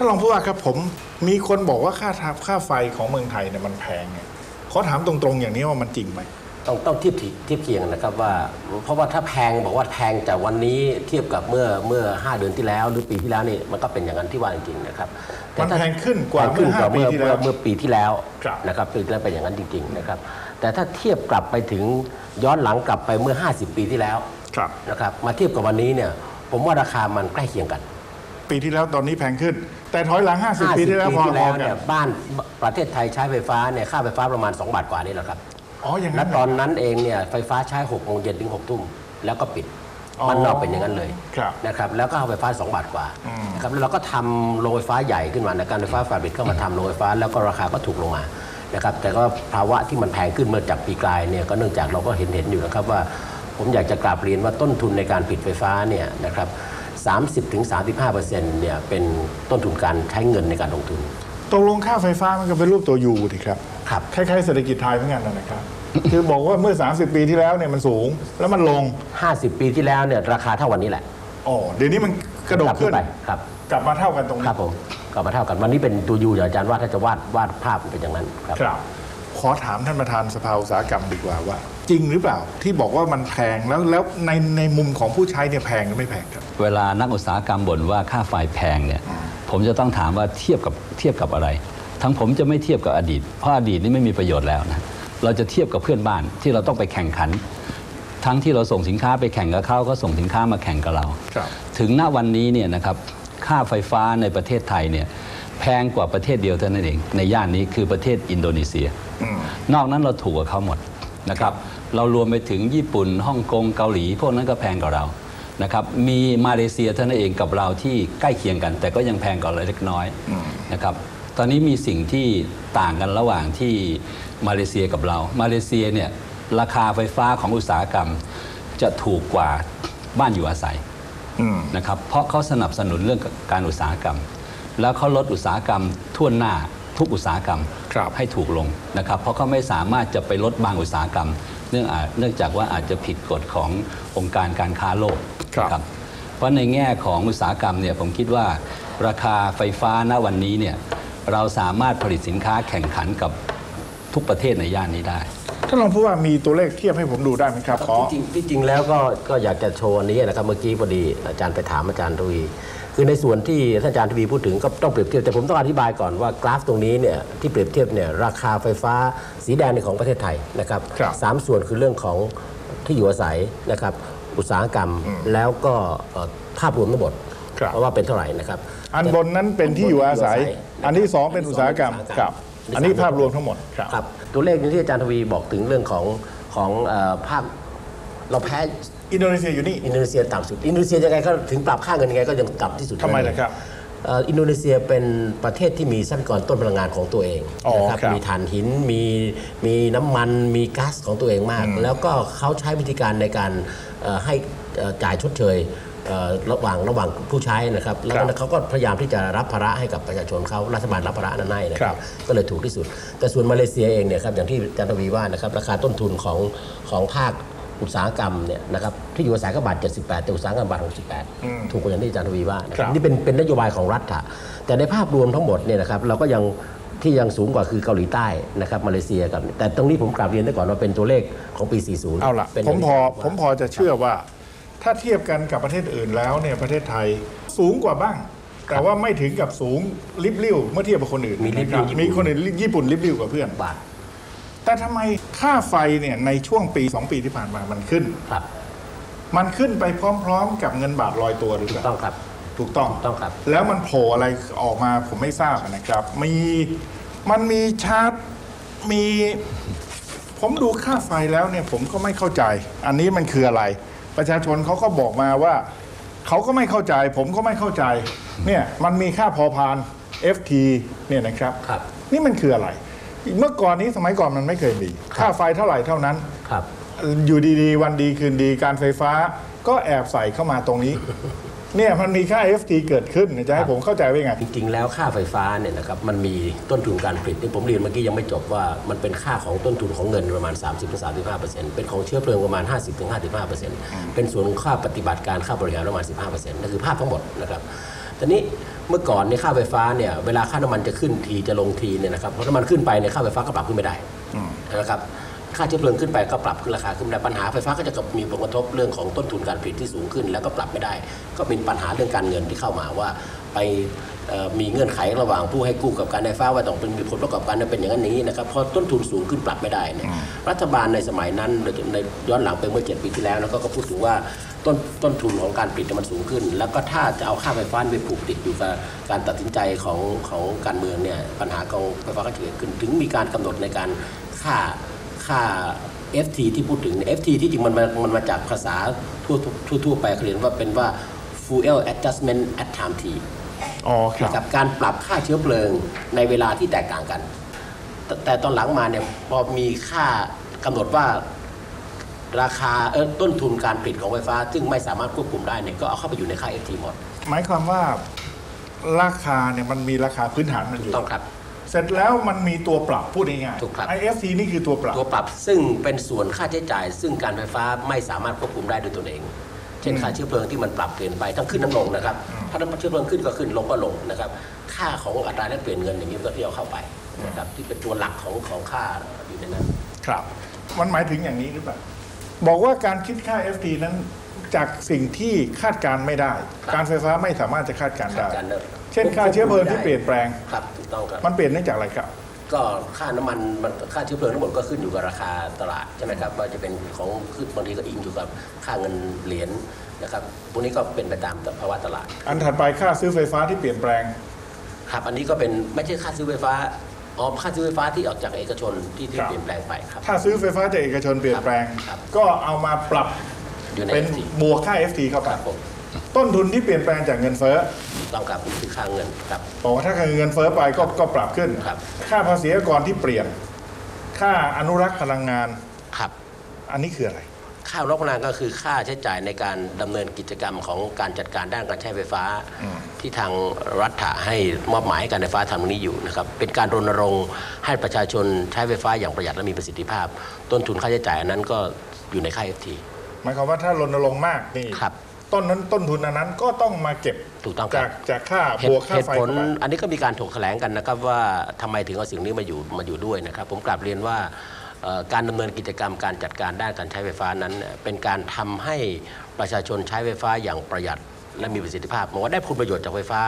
ถ้าลองพูดว่าครับผมมีคนบอกว่าค่าทับค่าไฟของเมืองไทยเนี่ยมันแพงเนี่ยขอถามตรงๆอย่างนี้ว่ามันจริงไหมต้องต้องเทียบเทียบเทียบเคียงนะครับว่า เพราะว่าถ้าแพงบอกว่าแพงจากวันนี้เทียบกับเมื่อเมื่อ 5 เดือนที่แล้ว หรือปีที่แล้วนี่มันก็เป็นอย่างนั้นที่ว่าจริงๆนะครับต่มันถ้าแพงขึ้นกว่าแพงขึ้นกว่าเมื่เมื่ออห้าปีที่แล้วเมื่อปีที่แล้วครับนะครับปีที่แล้วเป็นอย่างนั้นจริงๆนะครับแต่ถ้าเทียบกลับไปถึงย้อนหลังกลับไปเมื่อ 50 ปีที่แล้วครับนะครับมาเทียบกับวันนี้เนี่ยผมว่าราคามันใกล้เคียงกัน ปีที่แล้วตอนนี้แพงขึ้น แต่ถอยหลัง 50 ปีที่แล้วพอที่พอแล้วกัเนี่ยนบ้านประเทศไทยใช้ไฟฟ้าเนี่ยค่าไฟฟ้าประมาณ 2 บาทกว่านี่แหละครับอ๋ออย่างและนั้นตอนนั้นเองเนี่ยไฟฟ้าใช้6โมงเย็นถึง6ทุ่มแล้วก็ปิดอ๋อมันนอกเป็นอย่างนั้นเลยครับนะครับแล้วก็เอาไฟฟ้า 2 บาทกว่าอืมนะครับแล้วเราก็ทำโรงไฟฟ้าใหญ่ขึ้นมาในการไฟฟ้าฝ่ายผลิตเข้ามาทำโรงไฟฟ้าแล้วก็ราคาก็ถูกลงมานะครับแต่ก็ภาวะที่มันแพงขึ้นเมื่อจากปีกลายเนี่ยก็เนื่องจากเราก็เห็นเห็นอยู่นะครับว่า ผมอยากจะกราบเรียนว่าต้นทุนในการปิดไฟฟ้าเนี่ยนะครับ 30-35%เนี่ยเป็นต้นทุนการใช้เงินในการลงทุน ตกลงค่าไฟฟ้ามันก็เป็นรูปตัวยูทีครับครับคล้ายๆเศรษฐกิจไทยเหมือนกันนะครับ คือบอกว่าเมื่อ 30 ปีที่แล้วเนี่ยมันสูง แล้วมันลง 50 ปีที่แล้วเนี่ยราคาเท่าวันนี้แหละอ๋อเดี๋ยวนี้มันกระโดดขึ้นไปครับกลับมาเท่ากันตรงคนี้รับผมกลับมาเท่ากันวันนี้เป็นตัวยูอย่างอาจารย์ว่าถ้าจะวาดวาดภาพเป็นอย่างนั้นครับครับขอถามท่านประธานสภาอุตสาหกรรมดีกว่าว่า จริงหรือเปล่าที่บอกว่ามันแพงแล้วแล้วในในมุมของผู้ใช้เนี่ยแพงหรือไม่แพงครับ เวลานักอุตสาหกรรมบ่นว่าค่าไฟแพงเนี่ยผมจะต้องถามว่าเทียบกับเทียบกับอะไร ทั้งผมจะไม่เทียบกับอดีต เพราะอดีตนี่ไม่มีประโยชน์แล้วนะเราจะเทียบกับเพื่อนบ้านที่เราต้องไปแข่งขัน ทั้งที่เราส่งสินค้าไปแข่งกับเขาก็ส่งสินค้ามาแข่งกับเราครับถึงณวันนี้เนี่ยนะครับค่าไฟฟ้าในประเทศไทยเนี่ยแพงกว่าประเทศเดียวเท่านั้นเอง ในย่านนี้คือประเทศอินโดนีเซียอืมนอกนั้นเราถูกกว่าเขาหมดนะครับ เรารวมไปถึงญี่ปุ่นฮ่องกงเกาหลี พวกนั้นก็แพงกว่าเรา นะครับมีมาเลเซียเท่านั้นเองกับเราที่ใกล้เคียงกัน แต่ก็ยังแพงกว่าเราเล็กน้อยนะครับตอนนี้มีสิ่งที่ต่างกันระหว่างที่มาเลเซียกับเรา มาเลเซียเนี่ยราคาไฟฟ้าของอุตสาหกรรมจะถูกกว่าบ้านอยู่อาศัยอืมนะครับเพราะเขาสนับสนุนเรื่องการอุตสาหกรรม แล้วเขาลดอุตสาหกรรมทั่วหน้าทุกอุตสาหกรรมครับให้ถูกลงนะครับ เพราะเขาไม่สามารถจะไปลดบางอุตสาหกรรม เนื่องอาจเนื่องจากว่าอาจจะผิดกฎขององค์การการค้าโลกครับนะเพราะในแง่ของอุตสาหกรรมเนี่ยผมคิดว่าราคาไฟฟ้าณวันนี้เนี่ยเราสามารถผลิตสินค้าแข่งขันกับทุกประเทศในย่านนี้ได้ท่านรองผู้ว่ามีตัวเลขเทียบให้ผมดูได้ไหมครับขอที่จริงที่จริงแล้วก็ก็อยากจะโชว์อันนี้นะครับเมื่อกี้พอดีอาจารย์ไปถามอาจารย์ทวี คือในส่วนที่ท่านอาจารย์ทวีพูดถึงก็ต้องเปรียบเทียบแต่ผมต้องอธิบายก่อนว่ากราฟตรงนี้เนี่ยที่เปรียบเทียบเนี่ยราคาไฟฟ้าสีแดงในของประเทศไทยนะครับครับสามส่วนคือเรื่องของที่อยู่อาศัยนะครับอุตสาหกรรมแล้วก็เอ่อภาพรวมทั้งหมดครับว่าเป็นเท่าไหร่นะครับอันบนนั้นเป็นที่อยู่อาศัย อันที่สองเป็นอุตสาหกรรมครับอันนี้ภาพรวมทั้งหมดครับครับตัวเลขที่อาจารย์ทวีบอกถึงเรื่องของของเอ่อภาคเราแพ้ อินโดนีเซียอยู่นี่ อินโดนีเซียต่ำสุด อินโดนีเซียยังไงก็ถึงปรับค่าเงินยังไงก็ยังต่ำที่สุดทำไมล่ะครับเอ่ออินโดนีเซียเป็นประเทศที่มีทรัพยากรต้นพลังงานของตัวเองอ๋อนะครับมีถ่านหิน มีมีน้ำมัน มีก๊าซของตัวเองมาก แล้วก็เขาใช้วิธีการในการเอ่อให้เอ่อจ่ายชดเชยเอ่อระหว่างระหว่างผู้ใช้นะครับ แล้วครัก็บเขาก็พยายามที่จะรับภาระให้กับประชาชนเขารัฐบาลรับภาระนั้นให้นะคครัรับ บ ก็เลยถูกที่สุด แต่ส่วนมาเลเซียเองเนี่ยครับอย่างที่อาจารย์ทวีว่านะครับราคาต้นทุนของของภาค อุตสาหกรรมเนี่ยนะครับที่อยู่อาศัยก็บาท 78 แต่อุตสาหกรรมบาท 68 ถูกกว่าอย่างที่อาจารย์ทวีว่านะคครัรับบนี่เป็นเป็นนโยบายของรัฐอะแต่ในภาพรวมทั้งหมดเนี่ยนะครับเราก็ยังที่ยังสูงกว่าคือเกาหลีใต้นะครับมาเลเซียกับ แต่ตรงนี้ผมกลับเรียนได้ก่อนว่าเป็นตัวเลขของปี 40 เอาละเป็นผมพอว่าผมพอจะเชื่อว่า ถ้าเทียบกันกับประเทศอื่นแล้วเนี่ยประเทศไทยสูงกว่าบ้าง แต่ว่าไม่ถึงกับสูงลิบลิ่วเมื่อเทียบกับคนอื่นมีลิบนะคลิ่รัวบญี่ปุ่นมีคนอื่นญี่ปุ่นลิบลิ่วกว่าเพื่อนบาท แต่ทำไมค่าไฟเนี่ยในช่วงปี 2 ปีที่ผ่านมามันขึ้น ครับ มันขึ้นไปพร้อมๆ กับเงินบาทลอยตัวหรือเปถูกล่า ต้องครับ ถูกต้องถูกต้องครับ แล้วมันโผล่อะไรออกมาผมไม่ทราบนะครับ มีมันมีชาร์ตมี ผมดูค่าไฟแล้วเนี่ยผมก็ไม่เข้าใจ อันนี้มันคืออะไร ประชาชนเขาก็บอกมาว่า เขาก็ไม่เข้าใจ ผมก็ไม่เข้าใจ เนี่ยมันมีค่าพอพาน FT เนี่ยนะครับ ครับ นี่มันคืออะไร เมื่อก่อนนี้สมัยก่อนมันไม่เคยมีค่าไฟเท่าไหร่เท่านั้น ครับ อยู่ดีๆ วันดีคืนดีการไฟฟ้าก็แอบใส่เข้ามาตรงนี้ เนี่ยมันมีค่า FT เกิดขึ้นจะให้ผมเข้าใจว่าไง จริงๆ แล้วค่าไฟฟ้าเนี่ยนะครับมันมีต้นทุนการผลิตที่ผมเรียนเมื่อกี้ยังไม่จบว่ามันเป็นค่าของต้นทุนของเงินประมาณ 30-35%เป็นของเชื้อเพลิงประมาณ 50-55%เป็นส่วนของค่าปฏิบัติการค่าบริหารประมาณ 15%นั่นคือภาพทั้งหมดนะครับทีนี้ เมื่อก่อนเนี่ยค่าไฟฟ้าเนี่ยเวลาค่าน้ำมันจะขึ้นทีจะลงทีเนี่ยนะครับเพราะน้ำมันขึ้นไปเนี่ยค่าไฟฟ้าก็ปรับขึ้นไม่ได้นะครับค่าเชื้อเพลิงขึ้นไปก็ปรับขึ้นราคาขึ้นไม่ได้ปัญหาไฟฟ้าก็จะมีผลกระทบเรื่องของต้นทุนการผลิตที่สูงขึ้น แล้วก็ปรับไม่ได้ ก็เป็นปัญหาเรื่องการเงินที่เข้ามาว่าไปเอ่อมีเงื่อนไขระหว่างผู้ให้กู้กับการไฟฟ้าว่าต้องเป็นมีผลประกอบการเป็นอย่างนั้นอย่างนี้นะครับพอต้นทุนสูงขึ้นปรับไม่ได้เนี่ยรัฐบาลในสมัยนั้นในย้อนหลังไปเมื่อเจ็ดปีที่แล้วนะก็ก็พูดถึงว่า ต้นต้นทุนของการผลิตเนี่ยมันสูงขึ้น แล้วก็ถ้าจะเอาค่าไฟฟ้าไปผูกติดอยู่กับการตัดสินใจของของการเมืองเนี่ยปัญหาของไฟฟ้าก็จะเกิดขึ้น ถึงมีการกำหนดในการค่าค่า FT ที่พูดถึงเนี่ย FT ที่จริงมันมามันมาจากภาษาทั่วทั่วทั่วไปเขาเรียนว่าเป็นว่า fuel adjustment at time T อ๋อครับนะครับการปรับค่าเชื้อเพลิงในเวลาที่แตกต่างกัน แต่แต่ตอนหลังมาเนี่ยพอมีค่ากำหนดว่า ราคาเออต้นทุนการผลิตของไฟฟ้า ซึ่งไม่สามารถควบคุมได้เนี่ยก็เอาเข้าไปอยู่ในค่า FT หมด หมายความว่าราคาเนี่ยมันมีราคาพื้นฐานมันอยู่ต้องครับ เสร็จแล้วมันมีตัวปรับพูดง่ายถูกครับๆ IFT นี่คือตัวปรับตัวปรับซึ่งเป็นส่วนค่าใช้จ่าย ซึ่งการไฟฟ้าไม่สามารถควบคุมได้ด้วยตนเอง เช่นค่าเชื้อเพลิงที่มันปรับเปลี่ยนไปทั้งขึ้นน้ำลงนะครับ ถ้าน้ำเชื้อเพลิงขึ้นก็ขึ้นลงก็ลงนะครับค่าของอัตราแลกเปลี่ยนเงินอย่างนี้ก็ที่เอาเข้าไปนะครับที่เป็นตัวหลักของของค่าอยู่ในนั้น ครับ มันหมายถึงอย่างนี้หรือเปล่า บอกว่าการคิดค่า FT นั้นจากสิ่งที่คาดการณ์ไม่ได้ครับการไฟฟ้าไม่สามารถจะคาดการณ์ได้การเช่นค่าเชื้อเพลิงที่เปลี่ยนแปลง ครับถูกต้องครับ มันเปลี่ยนเนื่องจากอะไรครับ ก็ค่าน้ำมันมันค่าเชื้อเพลิงทั้งหมดก็ขึ้นอยู่กับราคาตลาดใช่ไหมครับว่าจะเป็นของขึ้นบางทีก็อิงอยู่กับค่าเงินเหรียญนะครับพวกนี้ก็เป็นไปตามภาวะตลาด อันถัดไปค่าซื้อไฟฟ้าที่เปลี่ยนแปลง ครับอันนี้ก็เป็นไม่ใช่ค่าซื้อไฟฟ้า อ๋อค่าซื้อไฟฟ้าที่ออกจากเอกชนที่ที่ครับเปลี่ยนแปลงไปครับ ถ้าซื้อไฟฟ้าจากเอกชนเปลี่ยนแปลง ครับก็เอามาปรับอยู่ในเป็น FT บวกค่า FT เข้าคไปรับผมต้นทุนที่เปลี่ยนแปลงจากเงินเฟ้อต้องครับคือค่าเงินครับ บอกว่าถ้าเงินเฟ้อไปก็ก็ปรับขึ้น ครับ ค่าภาษีอากรที่เปลี่ยน ค่าอนุรักษ์พลังงาน ครับ อันนี้คืออะไร ค่ารับพนันก็คือค่าใช้จ่ายในการดำเนินกิจกรรมของการจัดการด้านการใช้ไฟฟ้า ที่ทางรัฐะให้มอบหมายให้การไฟฟ้าทำตรงนี้อยู่นะครับเป็นการรณรงค์ให้ประชาชนใช้ไฟฟ้าอย่างประหยัดและมีประสิทธิภาพ ต้นทุนค่าใช้จ่ายอันนั้นก็อยู่ในค่า FT หมายความว่าถ้ารณรงค์มากนี่ครับต้นนั้นต้นทุนอันนั้นก็ต้องมาเก็บถูกต้องครับจากจากค่าเหบวกตุค่าเหตุไฟผลเข้าไปอันนี้ก็มีการถกแถลงกันนะครับว่าทำไมถึงเอาสิ่งนี้มาอยู่มาอยู่ด้วยนะครับ ผมกลับเรียนว่าเอ่อ การดำเนินกิจกรรมการจัดการด้านการใช้ไฟฟ้านั้น เป็นการทำให้ประชาชนใช้ไฟฟ้าอย่างประหยัดและมีประสิทธิภาพมองว่าได้ผลประโยชน์จากไฟฟ้า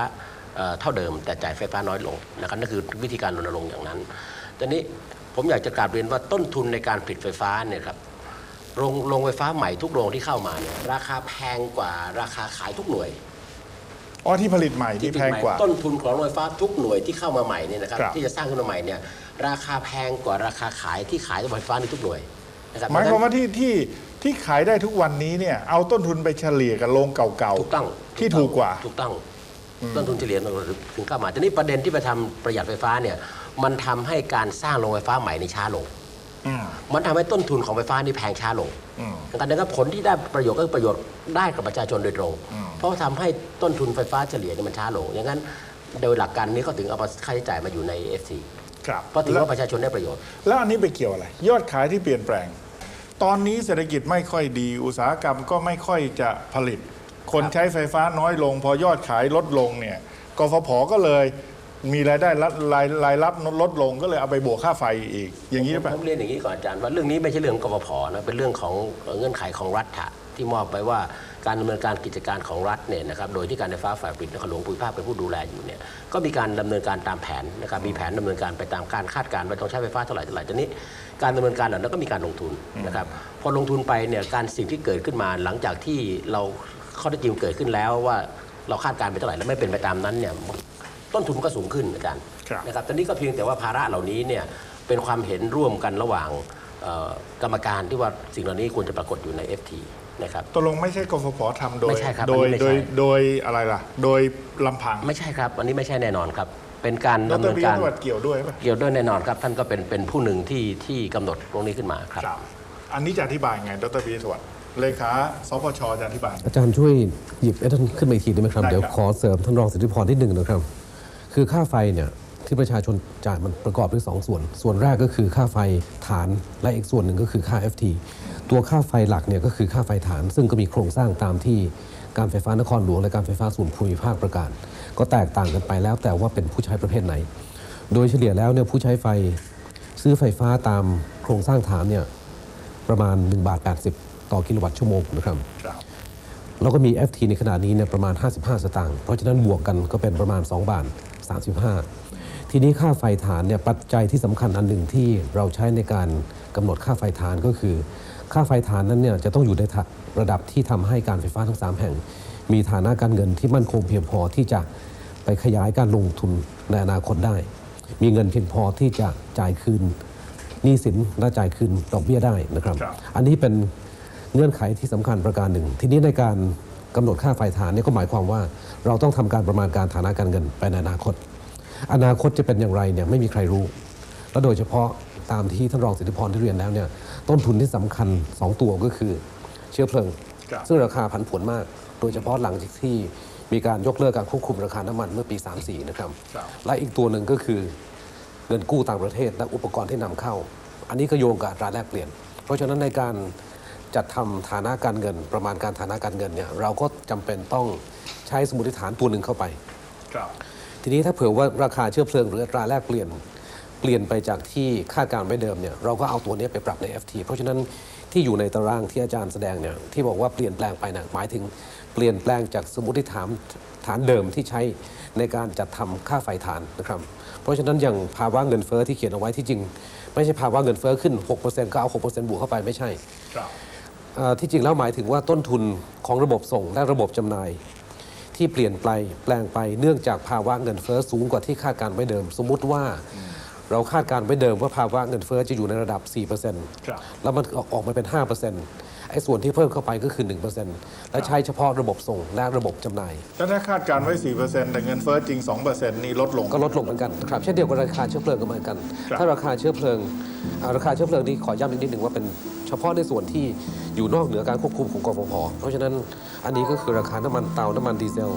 เอ่อเท่าเดิม แต่จ่ายไฟฟ้าน้อยลงนะครับนั่นคือวิธีการรณรงค์อย่างนั้นตอนนี้ผมอยากจะกราบเรียนว่าต้นทุนในการผลิตไฟฟ้าเนี่ยครับโรงโรงไฟฟ้าใหม่ทุกโรงที่เข้ามาเนี่ยราคาแพงกว่าราคาขายทุกหน่วย อ๋อที่ผลิตใหม่ที่แพงกว่า ต้นทุนของโรงไฟฟ้าทุกหน่วยที่เข้ามาใหม่เนี่ยนะครับ ครับ ที่จะสร้างขึ้นมาใหม่เนี่ยราคาแพงกว่าราคาขายที่ขายโรงไฟฟ้าในทุกหน่วยนะครับหมายความว่าที่ที่ที่ขายได้ทุกวันนี้เนี่ยเอาต้นทุนไปเฉลี่ยกับโรงเก่าถูกต้องที่ถูกกว่า ถูกต้องต้นทุนเฉลี่ยถึงเข้ามาทีนี้ประเด็นที่ไปทำประหยัดไฟฟ้าเนี่ยมันทำให้การสร้างโรงไฟฟ้าใหม่ในช้าลงๆอืมมันทำให้ต้นทุนของไฟฟ้านี่แพงช้าลงอืมดังนั้นผลที่ได้ประโยชน์ก็คือประโยชน์ได้กับประชาชนโดยตรง เพราะว่าทำให้ต้นทุนไฟฟ้าเฉลี่ยเนี่ยมันช้าลงอย่างนั้นโดยหลักการนี้ก็ถึงเอาค่าใช้จ่ายมาอยู่ใน FC ครับเพราะถือแล้วว่าประชาชนได้ประโยชน์ แล้วอันนี้ไปเกี่ยวอะไร ยอดขายที่เปลี่ยนแปลง ตอนนี้เศรษฐกิจไม่ค่อยดี อุตสาหกรรมก็ไม่ค่อยจะผลิต คนใช้ไฟฟ้าน้อยลง พอยอดขายลดลงเนี่ยกฟผก็เลยมีรายได้รัดรายรายรับลดลงก็เลยเอาไปบวกค่าไฟอีก อย่างนี้หรือเปล่าผมเรียนอย่างนี้ก่อนอาจารย์ว่าเรื่องนี้ไม่ใช่เรื่องกฟผนะเป็นเรื่องของเอ่อเงื่อนไขของรัฐะที่มอบไปว่า การดำเนินการกิจการของรัฐเนี่ยนะครับโดยที่การไฟฟ้าฝ่ายผลิตนครหลวงภูมิภาคเป็นผู้ดูแลอยู่เนี่ยก็มีการดำเนินการตามแผนนะครับมีแผนดำเนินการไปตามการคาดการณ์ว่าต้องใช้ไฟฟ้าเท่าไหร่เท่าไหร่ทีนี้ การดำเนินการเหล่านั้นก็มีการลงทุนนะครับพอลงทุนไปเนี่ยการสิ่งที่เกิดขึ้นมาหลังจากที่เราข้อเท็จจริงเกิดขึ้นแล้วว่าเราคาดการณ์ไปเท่าไหร่แล้วไม่เป็นไปตามนั้นเนี่ยต้นทุนมันก็สูงขึ้นอาจารย์ครับนะครับตอนนี้ก็เพียงแต่ว่าภาระเหล่านี้เนี่ยเป็นความเห็นร่วมกันระหว่างเอ่อกรรมการที่ว่าสิ่งเหล่านี้ควรจะปรากฏอยู่ใน FT นะครับ ตกลงไม่ใช่กฟผทำโดยไม่ใช่ครับโดยอันนี้ไม่โดใช่ ยโดยอะไรล่ะ โดยลำพังไม่ใช่ครับอันนี้ไม่ใช่แน่นอนครับ เป็นการดดำรเนินพิยการวัฒน์เกี่ยวด้วยป่ะเกี่ยวด้วยแน่นอนครับ ท่านก็เป็นเป็นผู้หนึ่งที่ที่กำหนดตรงนี้ขึ้นมาครับ ครับอันนี้จะอธิบายไงดรพิยวัฒน์เลขาสพชจะอธิบาย อาจารย์ช่วยหยิบไอ้ท่านขึ้นมาอีกทีได้ไหมครับ ได้ครับ เดี๋ยวขอเสริมท่านรองสิทธิพรนิดหนึ่งนะครับ คือค่าไฟเนี่ย ที่ประชาชนจ่ายมันประกอบด้วยสองส่วน ส่วนแรกก็คือค่าไฟฐาน และอีกส่วนหนึ่งก็คือค่า FT ตัวค่าไฟหลักเนี่ยก็คือค่าไฟฐาน ซึ่งก็มีโครงสร้างตามที่การไฟฟ้านครหลวงและการไฟฟ้าส่วนภูมิภาคประกาศ ก็แตกต่างกันไปแล้วแต่ว่าเป็นผู้ใช้ประเภทไหน โดยเฉลี่ยแล้วเนี่ยผู้ใช้ไฟซื้อไฟฟ้าตามโครงสร้างฐานเนี่ยประมาณ1บาท80 ต่อกิโลวัตต์ชั่วโมงนะครับครับแล้วก็มี FT ในขณะนี้เนี่ยประมาณ 55 สตางค์ เพราะฉะนั้นบวกกันก็เป็นประมาณ 2 บาท 35 ทีนี้ค่าไฟฐานเนี่ยปัจจัยที่สำคัญอันหนึ่งที่เราใช้ในการกำหนดค่าไฟฐานก็คือ ค่าไฟฐานนั้นเนี่ยจะต้องอยู่ในระดับที่ทำให้การไฟฟ้าทั้ง 3 แห่ง มีฐานะการเงินที่มั่นคงเพียงพอที่จะไปขยายการลงทุนในอนาคตได้ มีเงินเพียงพอที่จะจ่ายคืนหนี้สินและจ่ายคืนดอกเบี้ยได้นะครับครับอันนี้เป็นเงื่อนไขที่สำคัญประการหนึ่ง ทีนี้ในการกำหนดค่าไฟฐานเนี่ยก็หมายความว่าเราต้องทำการประมาณการฐานะการเงินไปในอนาคต อนาคตจะเป็นอย่างไรเนี่ยไม่มีใครรู้ และโดยเฉพาะตามที่ท่านรองสิทธิพรที่เรียนแล้วเนี่ยต้นทุนที่สำคัญ 2 ตัวก็คือเชื้อเพลิงครับซึ่งราคาผันผวนมาก โดยเฉพาะหลังจากที่มีการยกเลิกการควบคุมราคาน้ำมันเมื่อปี 34 นะครับครับและอีกตัวหนึ่งก็คือเงินกู้ต่างประเทศและอุปกรณ์ที่นำเข้า อันนี้ก็โยงกับอัตราแลกเปลี่ยน เพราะฉะนั้นในการจัดทำฐานะการเงิน ประมาณการฐานะการเงินเนี่ยเราก็จำเป็นต้องใช้สมมติฐานตัวหนึ่งเข้าไปครับ ทีนี้ถ้าเผื่อว่าราคาเชื้อเพลิงหรืออัตราแลกเปลี่ยนเปลี่ยนไปจากที่คาดการไว้เดิมเนี่ยเราก็เอาตัวนี้ไปปรับใน FT เพราะฉะนั้นที่อยู่ในตารางที่อาจารย์แสดงเนี่ยที่บอกว่าเปลี่ยนแปลงไปนะหมายถึงเปลี่ยนแปลงจากสมมติฐานฐานเดิมที่ใช้ในการจัดทำค่าไฟฐานนะครับเพราะฉะนั้นอย่างภาวะเงินเฟ้อที่เขียนเอาไว้ที่จริง ไม่ใช่ภาวะเงินเฟ้อขึ้น 6%ก็เอา 6%บวกเข้าไปไม่ใช่ครับที่จริงแล้วหมายถึงว่าต้นทุนของระบบส่งและระบบจำหน่าย ที่เปลี่ยนไปแปลงไปเนื่องจากภาวะเงินเฟ้อสูงกว่าที่คาดการณ์ไว้เดิม สมมุติว่าเราคาดการณ์ไว้เดิมว่าภาวะเงินเฟ้อจะอยู่ในระดับ4%ครับแล้วมันออกออกมาเป็น 5%ไอ้ส่วนที่เพิ่มเข้าไปก็คือ 1%และใช้เฉพาะระบบส่งและระบบจำหน่ายแล้วถ้าคาดการณ์ไว้ 4%แต่เงินเฟ้อจริง 2%นี่ลดลง ก็ลดลงเหมือนกันนะครับเช่นเดียวกับราคาเชื้อเพลิงก็เหมือนกันครับถ้าราคาเชื้อเพลิงอ่าราคาเชื้อเพลิงนี่ขอย้ำอีกนิดหนึ่งว่าเป็นเฉพาะในส่วนที่ อยู่นอกเหนือการควบคุมของกฟผเพราะฉะนั้นอันนี้ก็คือราคาน้ำมันเตา น้ำมันดีเซล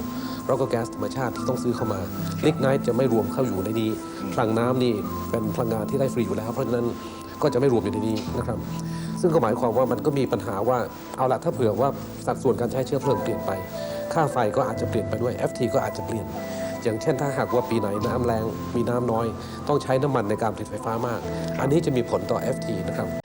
แล้วก็แก๊สธรรมชาติที่ต้องซื้อเข้ามาลิกไนท์จะไม่รวมเข้าอยู่ในนี้พลังน้ำนี่เป็นพลังงานที่ได้ฟรีอยู่แล้ว เพราะฉะนั้นก็จะไม่รวมอยู่ในนี้นะครับ ซึ่งก็หมายความว่ามันก็มีปัญหาว่าเอาละถ้าเผื่อว่าสัดส่วนการใช้เชื้อเพลิงเปลี่ยนไป ค่าไฟก็อาจจะเปลี่ยนไปด้วย FT ก็อาจจะเปลี่ยนอย่างเช่นถ้าหากว่าปีไหนน้ำแรงมีน้ำน้อย ต้องใช้น้ำมันในการผลิตไฟฟ้ามาก อันนี้จะมีผลต่อ FT นะครับ